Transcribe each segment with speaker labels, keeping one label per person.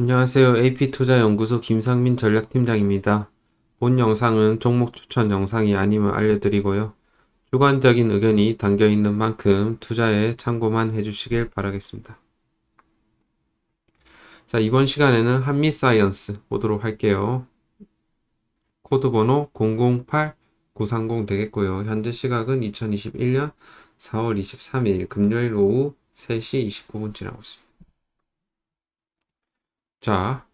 Speaker 1: 안녕하세요. AP투자연구소 김상민 전략팀장입니다. 본 영상은 종목 추천 영상이 아님을 알려드리고요. 주관적인 의견이 담겨 있는 만큼 투자에 참고만 해주시길 바라겠습니다. 자, 이번 시간에는 한미사이언스 보도록 할게요. 코드 번호 008930 되겠고요. 현재 시각은 2021년 4월 23일 금요일 오후 3시 29분 지나고 있습니다. 자,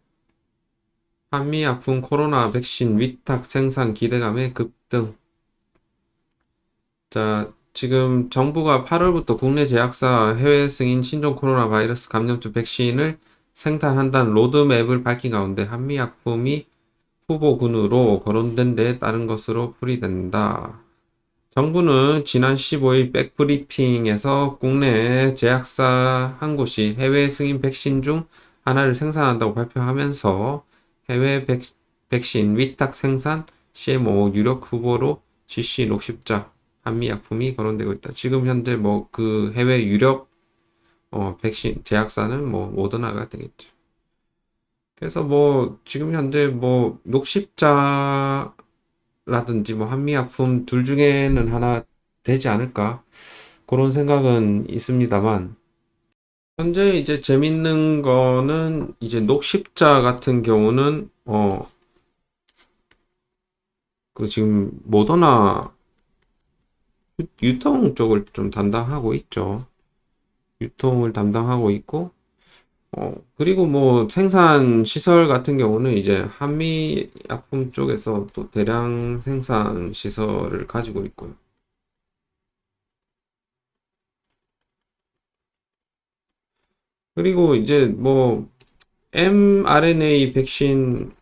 Speaker 1: 한미 아픈 코로나 백신 위탁 생산 기대감의 급등. 자, 지금 정부가 8월부터 국내 제약사 해외 승인 신종 코로나 바이러스 감염증 백신을 생산한다는 로드맵을 밝힌 가운데 한미약품이 후보군으로 거론된 데 따른 것으로 풀이된다. 정부는 지난 15일 백브리핑에서 국내 제약사 한 곳이 해외 승인 백신 중 하나를 생산한다고 발표하면서 해외 백, 백신 위탁 생산 CMO 유력 후보로 GC 녹십자 한미 약품이 거론되고 있다. 지금 현재 뭐 그 해외 유력 어, 백신 제약사는 뭐 모더나가 되겠죠. 그래서 뭐 지금 현재 뭐 녹십자라든지 뭐 한미약품 둘 중에는 하나 되지 않을까 그런 생각은 있습니다만 현재 이제 재밌는 거는 이제 녹십자 같은 경우는 어 그 지금 모더나 유- 유통 쪽을 좀 담당하고 있죠. 유통을 담당하고 있고 어 그리고 뭐 생산 시설 같은 경우는 이제 한미 약품 쪽에서 또 대량 생산 시설을 가지고 있고요. 그리고 이제 뭐 mRNA 백신을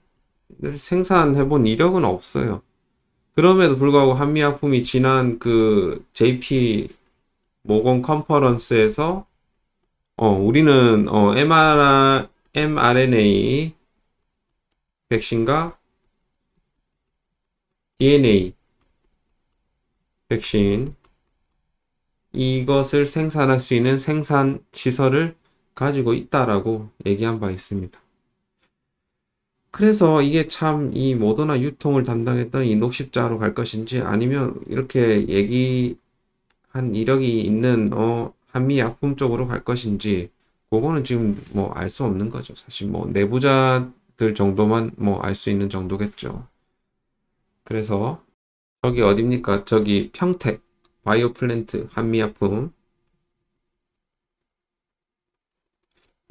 Speaker 1: 생산해 본 이력은 없어요. 그럼에도 불구하고 한미약품이 지난 그 JP 모건 컨퍼런스에서 어 우리는 어 mR, mRNA 백신과 DNA 백신 이것을 생산할 수 있는 생산 시설을 가지고 있다라고 얘기한 바 있습니다. 그래서 이게 참 이 모더나 유통을 담당했던 이 녹십자로 갈 것인지 아니면 이렇게 얘기한 이력이 있는 어 한미 약품 쪽으로 갈 것인지 그거는 지금 뭐 알 수 없는 거죠. 사실 뭐 내부자들 정도만 뭐 알 수 있는 정도겠죠. 그래서 저기 어딥니까? 저기 평택 바이오 플랜트 한미약품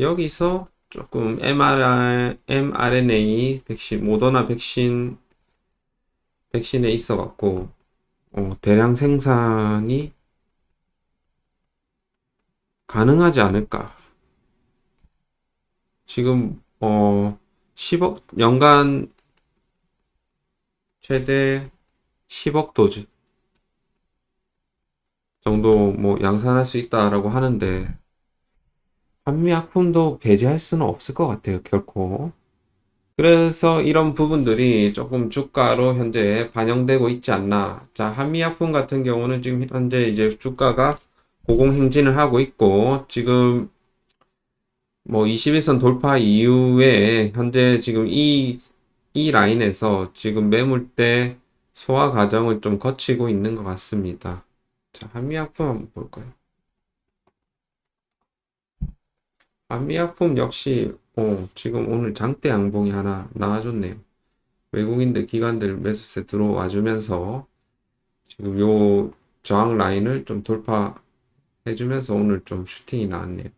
Speaker 1: 여기서 조금 mRNA, mRNA 백신, 모더나 백신, 백신에 있어 갖고, 어, 대량 생산이 가능하지 않을까. 지금, 어, 10억, 연간 최대 10억 도즈 정도 뭐 양산할 수 있다라고 하는데, 한미약품도 배제할 수는 없을 것 같아요, 결코. 그래서 이런 부분들이 조금 주가로 현재 반영되고 있지 않나. 자, 한미약품 같은 경우는 지금 현재 이제 주가가 고공행진을 하고 있고, 지금 뭐 21선 돌파 이후에 현재 지금 이, 이 라인에서 지금 매물대 소화 과정을 좀 거치고 있는 것 같습니다. 자, 한미약품 한번 볼까요? 한미약품 역시 어, 지금 오늘 장대 양봉이 하나 나와줬네요. 외국인들 기관들 매수세 들어와 주면서 지금 요 저항 라인을 좀 돌파해 주면서 오늘 좀 슈팅이 나왔네요.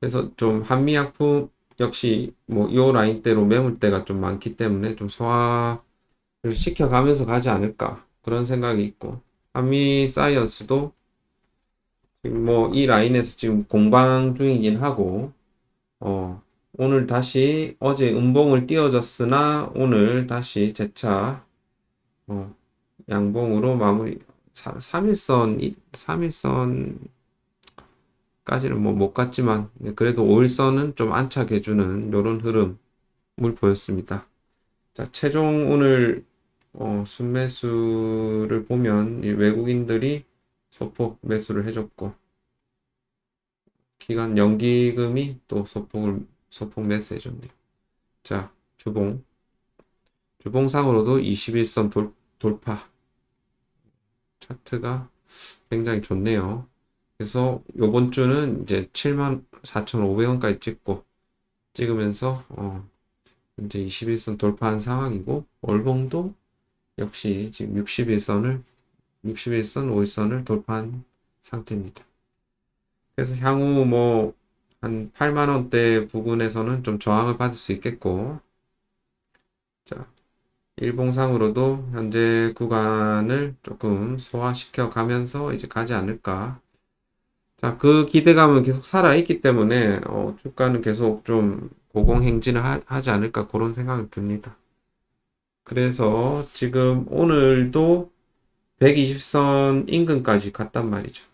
Speaker 1: 그래서 좀 한미약품 역시 뭐 요 라인대로 매물대가 좀 많기 때문에 좀 소화를 시켜가면서 가지 않을까 그런 생각이 있고 한미 사이언스도 뭐 이 라인에서 지금 공방 중이긴 하고 어 오늘 다시 어제 음봉을 띄워줬으나 오늘 다시 재차 어 양봉으로 마무리 3일선 3일선까지는 뭐 못 갔지만 네, 그래도 5일선은 좀 안착해주는 이런 흐름을 보였습니다. 자 최종 오늘 어, 순매수를 보면 이 외국인들이 소폭 매수를 해줬고 기간 연기금이 또 소폭을 소폭 매수해 줬네요. 자, 주봉. 주봉상으로도 21선 돌, 돌파. 차트가 굉장히 좋네요. 그래서 요번 주는 이제 74,500원까지 찍고 찍으면서 어 이제 21선 돌파한 상황이고 월봉도 역시 지금 61선을 61선, 5일선을 돌파한 상태입니다. 그래서 향후 뭐 한 8만 원대 부근에서는 좀 저항을 받을 수 있겠고 자, 일봉상으로도 현재 구간을 조금 소화시켜 가면서 이제 가지 않을까. 자, 그 기대감은 계속 살아있기 때문에 어, 주가는 계속 좀 고공행진을 하, 하지 않을까 그런 생각이 듭니다. 그래서 지금 오늘도 120선 인근까지 갔단 말이죠.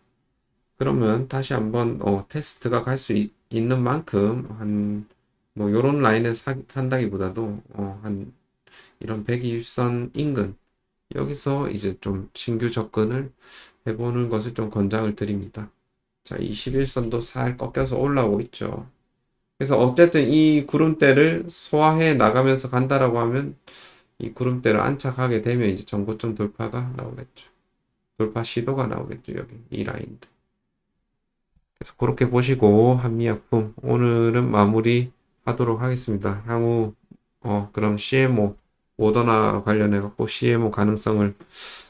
Speaker 1: 그러면 다시 한번 어, 테스트가 갈 수 있는 만큼 한 뭐 요런 라인에 사, 산다기보다도 어, 한 이런 120선 인근 여기서 이제 좀 신규 접근을 해보는 것을 좀 권장을 드립니다. 자, 21선도 살 꺾여서 올라오고 있죠. 그래서 어쨌든 이 구름대를 소화해 나가면서 간다라고 하면 이 구름대를 안착하게 되면 이제 전고점 돌파가 나오겠죠. 돌파 시도가 나오겠죠. 여기 이 라인도. 그래서 그렇게 보시고 한미약품 오늘은 마무리 하도록 하겠습니다. 향후 어 그럼 CMO 모더나 관련해 갖고 CMO 가능성을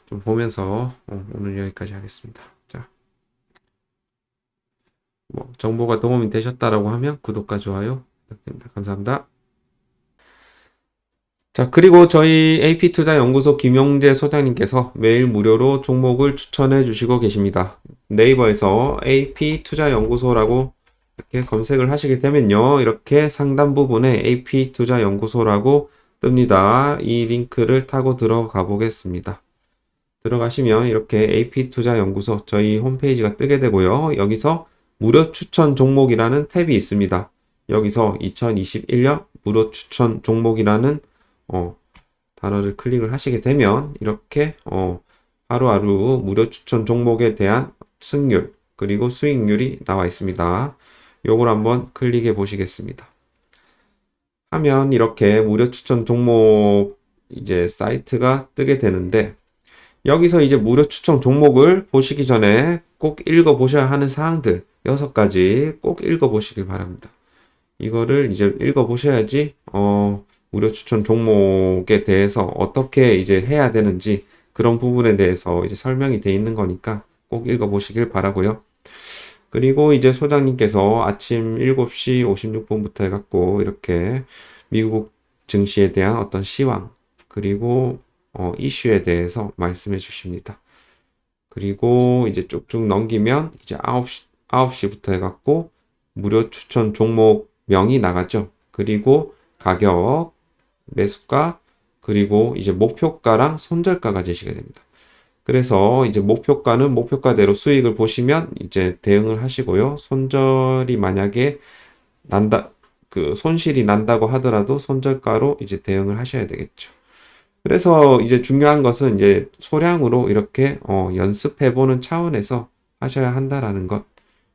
Speaker 1: 좀 보면서 어, 오늘 여기까지 하겠습니다. 자, 뭐 정보가 도움이 되셨다라고 하면 구독과 좋아요 부탁드립니다. 감사합니다. 자, 그리고 저희 AP투자연구소 김용재 소장님께서 매일 무료로 종목을 추천해 주시고 계십니다. 네이버에서 AP투자연구소라고 이렇게 검색을 하시게 되면요. 이렇게 상단 부분에 AP투자연구소라고 뜹니다. 이 링크를 타고 들어가 보겠습니다. 들어가시면 이렇게 AP투자연구소 저희 홈페이지가 뜨게 되고요. 여기서 무료 추천 종목이라는 탭이 있습니다. 여기서 2021년 무료 추천 종목이라는 어, 단어를 클릭을 하시게 되면 이렇게 어, 하루하루 무료 추천 종목에 대한 승률 그리고 수익률이 나와 있습니다. 요걸 한번 클릭해 보시겠습니다. 하면 이렇게 무료 추천 종목 이제 사이트가 뜨게 되는데 여기서 이제 무료 추천 종목을 보시기 전에 꼭 읽어 보셔야 하는 사항들 6가지 꼭 읽어 보시길 바랍니다. 이거를 이제 읽어 보셔야지 어 무료 추천 종목에 대해서 어떻게 이제 해야 되는지 그런 부분에 대해서 이제 설명이 돼 있는 거니까 꼭 읽어보시길 바라고요. 그리고 이제 소장님께서 아침 7시 56분부터 해갖고 이렇게 미국 증시에 대한 어떤 시황 그리고 어, 이슈에 대해서 말씀해 주십니다. 그리고 이제 쭉쭉 넘기면 이제 9시, 9시부터 해갖고 무료 추천 종목명이 나가죠. 그리고 가격, 매수가 그리고 이제 목표가랑 손절가가 제시가 됩니다. 그래서 이제 목표가는 목표가대로 수익을 보시면 이제 대응을 하시고요. 손절이 만약에 난다 그 손실이 난다고 하더라도 손절가로 이제 대응을 하셔야 되겠죠. 그래서 이제 중요한 것은 이제 소량으로 이렇게 어 연습해 보는 차원에서 하셔야 한다라는 것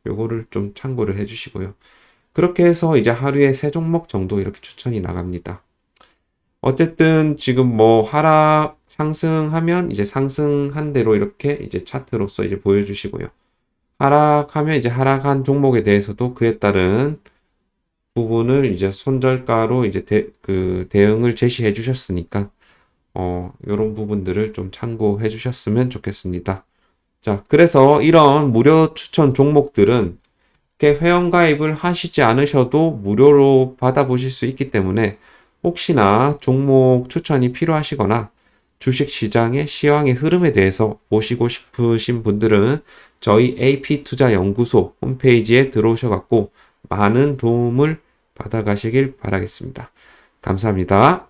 Speaker 1: 요거를 좀 참고를 해 주시고요. 그렇게 해서 이제 하루에 세 종목 정도 이렇게 추천이 나갑니다. 어쨌든 지금 뭐 하락 상승하면 이제 상승한 대로 이렇게 이제 차트로서 이제 보여주시고요. 하락하면 이제 하락한 종목에 대해서도 그에 따른 부분을 이제 손절가로 이제 대, 그 대응을 제시해 주셨으니까 어 요런 부분들을 좀 참고해 주셨으면 좋겠습니다. 자, 그래서 이런 무료 추천 종목들은 이렇게 회원 가입을 하시지 않으셔도 무료로 받아보실 수 있기 때문에 혹시나 종목 추천이 필요하시거나 주식 시장의 시황의 흐름에 대해서 보시고 싶으신 분들은 저희 AP투자 연구소 홈페이지에 들어오셔 갖고 많은 도움을 받아 가시길 바라겠습니다. 감사합니다.